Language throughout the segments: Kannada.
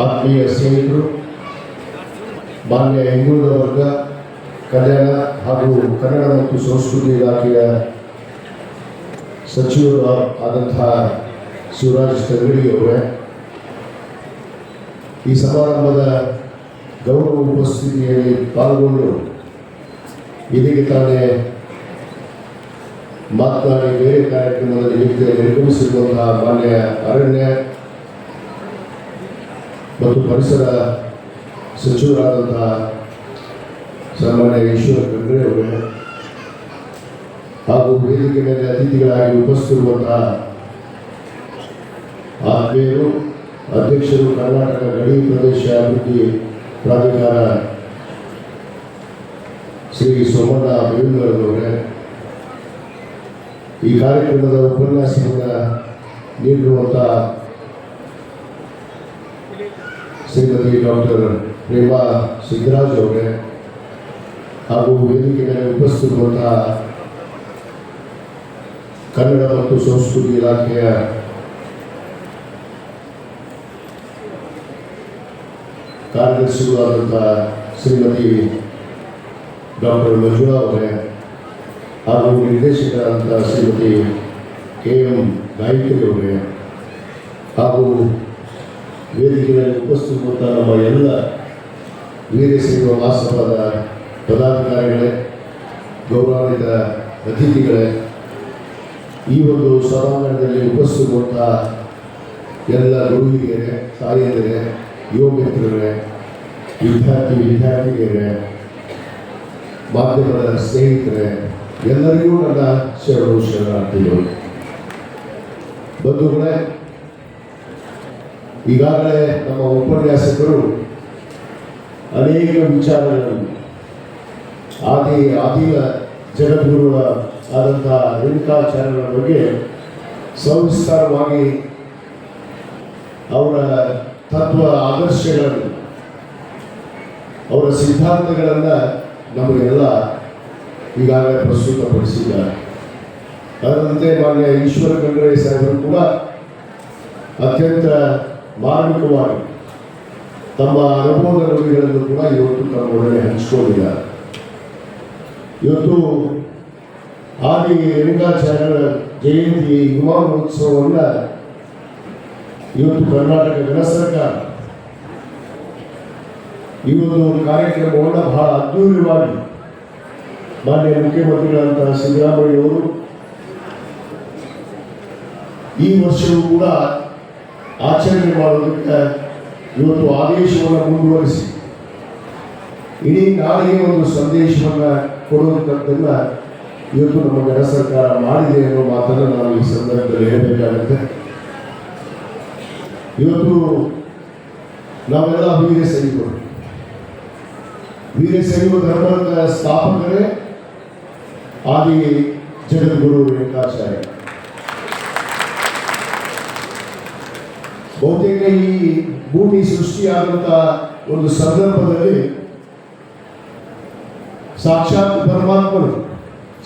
ಆತ್ಮೀಯ ಸ್ನೇಹಿತರು, ಮಾನ್ಯ ಹಿಂದುಳಿದ ವರ್ಗ ಕಲ್ಯಾಣ ಹಾಗೂ ಕನ್ನಡ ಮತ್ತು ಸಂಸ್ಕೃತಿ ಇಲಾಖೆಯ ಸಚಿವರು ಆದಂತಹ ಶಿವರಾಜ್ ತಂಗಡಿ ಅವರೇ, ಈ ಸಮಾರಂಭದ ಗೌರವ ಉಪಸ್ಥಿತಿಯಲ್ಲಿ ಪಾಲ್ಗೊಂಡು ಇದಕ್ಕೆ ತಾನೇ ಮಾತನಾಡಿ ಬೇರೆ ಕಾರ್ಯಕ್ರಮದ ನಿಮಿತ್ತ ನಿರ್ಗಮಿಸಿರುವಂತಹ ಮಾನ್ಯ ಅರಣ್ಯ ಮತ್ತು ಪರಿಸರ ಸಚಿವರಾದಂತಹ ಸನ್ಮಾನ್ಯ ಈಶ್ವರ ಖಂಡ್ರೆ ಅವರೇ, ಹಾಗೂ ವೇದಿಕೆ ಮೇಲೆ ಅತಿಥಿಗಳಾಗಿ ಉಪಸ್ಥಿರುವಂತಹ ಆತ್ಮೀಯರು, ಅಧ್ಯಕ್ಷರು ಕರ್ನಾಟಕ ಗಡಿ ಪ್ರದೇಶ ಅಭಿವೃದ್ಧಿ ಪ್ರಾಧಿಕಾರ ಶ್ರೀ ಸೋಮಣ್ಣ ಬೇವಿನವರವರೇ ಈ ಕಾರ್ಯಕ್ರಮದ ಉಪನ್ಯಾಸವನ್ನು ನೀಡಿರುವಂತಹ ಶ್ರೀಮತಿ ಡಾಕ್ಟರ್ ಪ್ರೇಮಾ ಸಿದ್ದರಾಜ್ ಅವರೇ ಹಾಗೂ ವೇದಿಕೆ ಮೇಲೆ ಉಪಸ್ಥಿತಿರುವಂತಹ ಕನ್ನಡ ಮತ್ತು ಸಂಸ್ಕೃತಿ ಇಲಾಖೆಯ ಕಾರ್ಯದರ್ಶಿಗಳಾದಂತಹ ಶ್ರೀಮತಿ ಡಾಕ್ಟರ್ ಮಂಜುಳಾ ಅವರೇ ಹಾಗೂ ನಿರ್ದೇಶಕರಾದಂತಹ ಶ್ರೀಮತಿ ಕೆ ಎಂ ಗಾಯತ್ರಿ ಅವರೇ ಹಾಗೂ ವೇದಿಕೆಯಲ್ಲಿ ಉಪಸ್ಥಿತ ನಮ್ಮ ಎಲ್ಲ ವೀರಶೈವ ಮಹಾಸಭಾದ ಪದಾಧಿಕಾರಿಗಳೇ, ಗೌರವಾನ್ವಿತ ಅತಿಥಿಗಳೇ, ಈ ಒಂದು ಸಭಾಂಗಣದಲ್ಲಿ ಉಪಸ್ಥಿತ ಎಲ್ಲ ಗುರುಹಿರಿಯರೇ ತಾಯಿಯಂದರೆ ಯುವ ವಿದ್ಯಾರ್ಥಿ ವಿದ್ಯಾರ್ಥಿನಿಯರೇ, ಮಾಧ್ಯಮದ ಸ್ನೇಹಿತರೆ, ಎಲ್ಲರಿಗೂ ನನ್ನ ಶರಣು ಶರಣಾರ್ಥಿಗಳು. ಬಂಧುಗಳೇ ಈಗಾಗಲೇ ನಮ್ಮ ಉಪನ್ಯಾಸಕರು ಅನೇಕ ವಿಚಾರಗಳನ್ನು ಆದಿ ಆದಿಯ ಜಗದ್ಗುರುಗಳ ಆದಂತಹ ರೇಣುಕಾಚಾರ್ಯರ ಬಗ್ಗೆ ಸವಿಸ್ತಾರವಾಗಿ ಅವರ ತತ್ವ ಆದರ್ಶಗಳನ್ನು, ಅವರ ಸಿದ್ಧಾಂತಗಳನ್ನು ನಮಗೆಲ್ಲ ಈಗಾಗಲೇ ಪ್ರಸ್ತುತಪಡಿಸಿದ್ದಾರೆ. ಅದರಂತೆ ಮಾನ್ಯ ಈಶ್ವರ ಖಂಡ್ರೆ ಸಾಹೇಬರು ಕೂಡ ಅತ್ಯಂತ ಮಾರ್ಮಿಕವಾಗಿ ತಮ್ಮ ಅನುಭವದ ರೋಗಿಗಳನ್ನು ಕೂಡ ಇವತ್ತು ತಮ್ಮೊಡನೆ ಹಂಚಿಕೊಂಡಿದ್ದಾರೆ. ಇವತ್ತು ಆದಿ ರೇಣುಕಾಚಾರ್ಯರ ಜಯಂತಿ ಯುವ ಮಹೋತ್ಸವವನ್ನು ಇವತ್ತು ಕರ್ನಾಟಕ ಗಣ ಸರ್ಕಾರ ಈ ಒಂದು ಕಾರ್ಯಕ್ರಮವನ್ನು ಬಹಳ ಅದ್ಭುತವಾಗಿ ಮಾನ್ಯ ಮುಖ್ಯಮಂತ್ರಿಗಳಂತಹ ಸಿದ್ದರಾಮಯ್ಯವರು ಈ ವರ್ಷವೂ ಕೂಡ ಆಚರಣೆ ಮಾಡೋದಕ್ಕೆ ಇವತ್ತು ಆದೇಶವನ್ನು ಮುಂದುವರಿಸಿ. ಇಡೀ ನಾಡಿಗೆ ಒಂದು ಸಂದೇಶವನ್ನು ಕೊಡುವಂಥದ್ದನ್ನ ಇವತ್ತು ನಮ್ಮ ಗಣ ಸರ್ಕಾರ ಮಾಡಿದೆ ಅನ್ನೋ ಮಾತನ್ನು ನಾವು ಈ ಸಂದರ್ಭದಲ್ಲಿ ಹೇಳಬೇಕಾಗುತ್ತೆ. ಇವತ್ತು ನಾವೆಲ್ಲ ವೀರ ಸೈನಿಕರು. ವೀರ ಸೈನಿಕ ಧರ್ಮದ ಸ್ಥಾಪಕರೇ ಆದಿ ಜಗದ್ಗುರು ರೇಣುಕಾಚಾರ್ಯ ಬಹುತೇಕ ಈ ಭೂಮಿ ಸೃಷ್ಟಿಯಾದಂಥ ಒಂದು ಸಂದರ್ಭದಲ್ಲಿ ಸಾಕ್ಷಾತ್ ಪರಮಾತ್ಮರು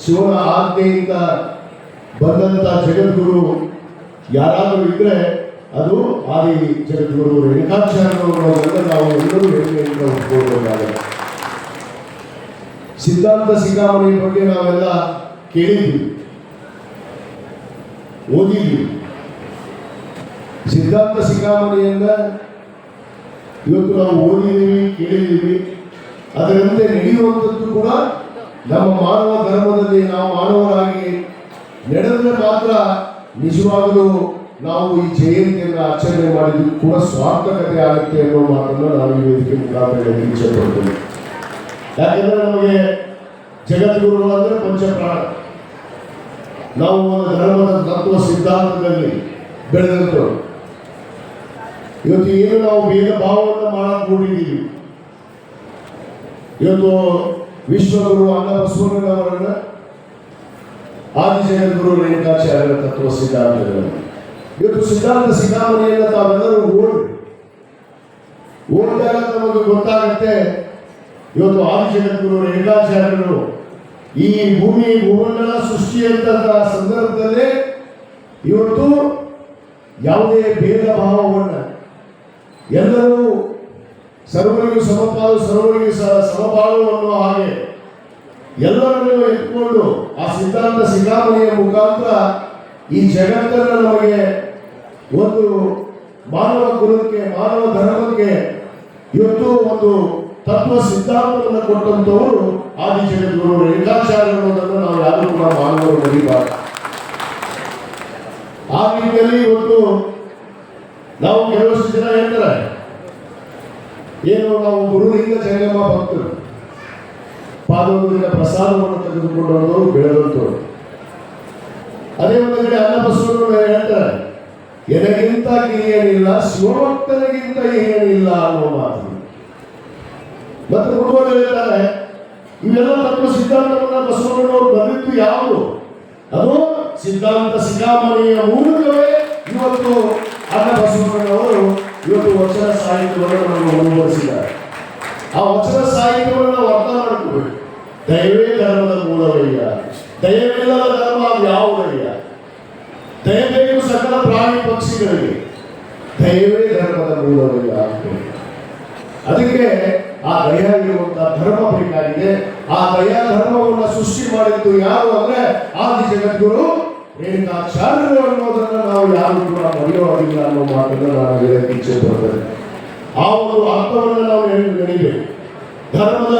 ಶಿವನ ಆಜ್ಞೆಯಿಂದ ಬಂದಂಥ ಜಗದ್ಗುರು ಯಾರಾದರೂ ಇದ್ರೆ ಅದು ಆದಿ ಜಗದ್ಗುರು ರೇಣುಕಾಚಾರ್ಯರವರನ್ನ ನಾವು ಎಲ್ಲರೂ ಹೆಮ್ಮೆಯಿಂದ ಸಿದ್ಧಾಂತ ಸಿಗಾಮಣಿ ಬಗ್ಗೆ ನಾವೆಲ್ಲ ಕೇಳಿದ್ವಿ, ಓದಿದ್ವಿ. ಸಿದ್ಧಾಂತ ಸಿಂಗಾಮಣಿಯಿಂದ ಇವತ್ತು ನಾವು ಓದಿದ್ದೀವಿ, ಕೇಳಿದ್ದೀವಿ. ಅದರಂತೆ ನಡೆಯುವಂಥದ್ದು ಕೂಡ ನಮ್ಮ ಮಾನವ ಧರ್ಮದಲ್ಲಿ ನಾವು ಮಾನವರಾಗಿ ನಡೆದ್ರೆ ಮಾತ್ರ ನಿಜವಾಗಲೂ ನಾವು ಈ ಜಯಂತಿಯನ್ನು ಆಚರಣೆ ಮಾಡಿದ್ದು ಕೂಡ ಸ್ವಾರ್ಥಕತೆ ಆಗುತ್ತೆ ಅನ್ನೋ ಮಾತನ್ನು ನಾವು ಈ ವೇದಿಕೆ ಮುಖಾಂತರ ಪಡ್ತೇನೆ ಯಾಕೆಂದ್ರೆ ನಮಗೆ ಜಗದ್ಗುರುಗಳು ಅಂದ್ರೆ ಪಂಚಪ್ರಾಣ. ನಾವು ಧರ್ಮದ ತತ್ವ ಸಿದ್ಧಾಂತದಲ್ಲಿ ಬೆಳೆದಂಥವ್ರು. ಇವತ್ತು ಏನು ನಾವು ಭೇದ ಭಾವವನ್ನು ಮಾಡಕ್ ನೋಡಿದ್ದೀವಿ ಇವತ್ತು ವಿಶ್ವಗುರು ಅನ್ನ ಬಸವಣ್ಣನವರನ್ನ ಗುರು ರೇಣುಕಾಚಾರ್ಯರ ತತ್ವ ಸಿದ್ಧಾಂತಗಳು ಇವತ್ತು ಸಿದ್ಧಾಂತ ಸಿದ್ಧಾಮಣಿಯನ್ನು ತಾವೆಲ್ಲರೂ ಓಡ್ರಿ ಓಡಿದಾಗ ನಮಗೆ ಗೊತ್ತಾಗುತ್ತೆ, ಇವತ್ತು ಆದಿಜಗದ್ಗುರು ರೇಣುಕಾಚಾರ್ಯರು ಈ ಭೂಮಿ ಭೂಮಂಡಲ ಸೃಷ್ಟಿಯಂತಹ ಸಂದರ್ಭದಲ್ಲೇ ಇವತ್ತು ಯಾವುದೇ ಭೇದ ಭಾವವನ್ನು ಎಲ್ಲರೂ ಸರ್ವರಿಗೂ ಸಮಪಾಲು, ಸರ್ವರಿಗೂ ಸ- ಸಮಪಾಲು ಅನ್ನುವ ಹಾಗೆ ಎಲ್ಲರನ್ನೂ ಎತ್ಕೊಂಡು ಆ ಸಿದ್ಧಾಂತ ಸಿಗಾಮಣಿಯ ಮುಖಾಂತರ ಈ ಜಗತ್ತನ್ನು ನಮಗೆ ಒಂದು ಮಾನವ ಕುಲಕ್ಕೆ, ಮಾನವ ಧರ್ಮಕ್ಕೆ ಇವತ್ತು ಒಂದು ತತ್ವ ಸಿದ್ಧಾಂತವನ್ನು ಕೊಟ್ಟಂತವರು ಆದಿ ಜಗದ್ಗುರು ಅನ್ನೋದನ್ನು ನಾವು ಯಾರು ಕೂಡ ಮಾನವರು ಬರೀಬಾರ್ದು ಆ ರೀತಿಯಲ್ಲಿ ಇವತ್ತು ನಾವು ಕೆಲವಷ್ಟು ಜನ ಹೇಳ್ತಾರೆ, ಏನು ನಾವು ಗುರುವಿನಿಂದ ಜಂಗಮ ಭಕ್ತರು. ಪಾದೋದರಿಂದ ಪ್ರಸಾದವನ್ನು ತೆಗೆದುಕೊಂಡವರು ಬೆಳೆದಂತವರು ಅದೇ ಒಂದು ಕಡೆ ಅನ್ನ ಬಸವಣ್ಣವರು ಹೇಳ್ತಾರೆ ಎನಗಿಂತ ಕಿರಿಯನಿಲ್ಲ ಶಿವಭಕ್ತನಿಗಿಂತ ಏನಿಲ್ಲ ಅನ್ನೋ ಮಾತು. ಮತ್ತೆ ಗುರುಗಳು ಹೇಳ್ತಾರೆ, ಇವೆಲ್ಲ ತತ್ವ ಸಿದ್ಧಾಂತವನ್ನ ಬಸವಣ್ಣನವರು ಬಂದಿದ್ದು ಯಾವುದು? ಅದು ಸಿದ್ಧಾಂತ ಸಿಗಾಮಣಿಯ ಮೂಲಕವೇ ಇವತ್ತು ಅನ್ನ ಬಸವಣ್ಣನವರು ಇವತ್ತು ವಚನ ಸಾಹಿತ್ಯವನ್ನು ನಮಗೆ ಮುಂದುವರಿಸಿದ್ದಾರೆ ಆ ವಚನ ಸಾಹಿತ್ಯವನ್ನು ಅರ್ಥ ಮಾಡ್ಕೋಬೇಕು. ದಯವೇ ಧರ್ಮದ ಮೂಲವಯ್ಯ. ದಯವಿಲ್ಲದ ಧರ್ಮ ಅದು ಯಾವುದಯ್ಯ? ದಯಬೇಕು ಸಕಲ ಪ್ರಾಣಿ ಪಕ್ಷಿಗಳಿಗೆ. ದಯವೇ ಧರ್ಮದ ಮೂಲವಯ್ಯ ಅದಕ್ಕೆ ಆ ದಯ ಇರುವಂತಹ ಧರ್ಮ ಬೇಕಾಗಿದೆ. ಆ ದಯಾ ಧರ್ಮವನ್ನು ಸೃಷ್ಟಿ ಮಾಡಿದ್ದು ಯಾರು ಅಂದ್ರೆ ಆದಿ ಜಗದ್ಗುರು ರೇಣುಕಾಚಾರ್ಯರು ಅನ್ನೋದನ್ನ ನಾವು ಯಾರು ಕೂಡ ಮರೆಯೋದಿಲ್ಲ ಅನ್ನೋ ಮಾತನ್ನ ನಾನು ಹೇಳಕ್ಕೆ ಇಚ್ಛೆ ಪಡ್ತೇನೆ. ಆ ಒಂದು ಅರ್ಥವನ್ನು ನಾವು ನೆನೆಯಬೇಕು ಧರ್ಮದ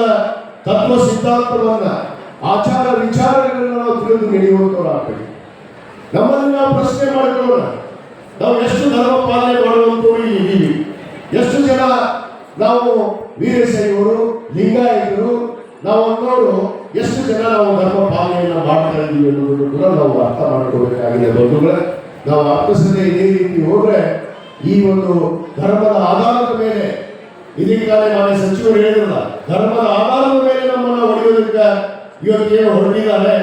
ತತ್ವ ಸಿದ್ಧಾಂತವನ್ನ, ಆಚಾರ ವಿಚಾರಗಳನ್ನ ನಾವು ತಿಳಿದು ನಡೆಯುವಂತವರಾಗಬೇಕು ನಮ್ಮಲ್ಲಿ ನಾವು ಪ್ರಶ್ನೆ ಮಾಡಿಕೊಳ್ಳೋಣ. ನಾವು ಎಷ್ಟು ಧರ್ಮ ಪಾಲನೆ ಮಾಡುವಂತವರು ಇದ್ದೀವಿ? ಎಷ್ಟು ಜನ ನಾವು ವೀರಶೈವರು, ಲಿಂಗಾಯತರು, ನಾವು ಅನ್ನೋರು ಎಷ್ಟು ಜನ ನಾವು ಧರ್ಮ ಪಾಲನೆಯನ್ನು ಮಾಡ್ತಾ ಇದ್ದೀವಿ ಅನ್ನೋದನ್ನು ಕೂಡ ನಾವು ಅರ್ಥ ಮಾಡ್ಕೋಬೇಕಾಗಿದೆ ಬಂಧುಗಳೇ. ನಾವು ಅರ್ಥಿಸದೆ ಇದೇ ರೀತಿ ಹೋದ್ರೆ ಈ ಒಂದು ಧರ್ಮದ ಆಧಾರದ ಮೇಲೆ ಇದಕ್ಕಾಗಿ ಮಾನ್ಯ ಸಚಿವರು ಹೇಳಿದ್ರಲ್ಲ, ಧರ್ಮದ ಆಧಾರದ ಮೇಲೆ ನಮ್ಮನ್ನ ಹೊಡೆಯೋದಕ್ಕೆ ಇವತ್ತೇನು ಹೊರಟಿದ್ದಾರೆ.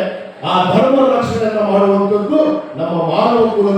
ಆ ಧರ್ಮ ರಕ್ಷಣೆಯನ್ನು ಮಾಡುವಂಥದ್ದು ನಮ್ಮ ಮಾನವ ಕುಲಕ್ಕೆ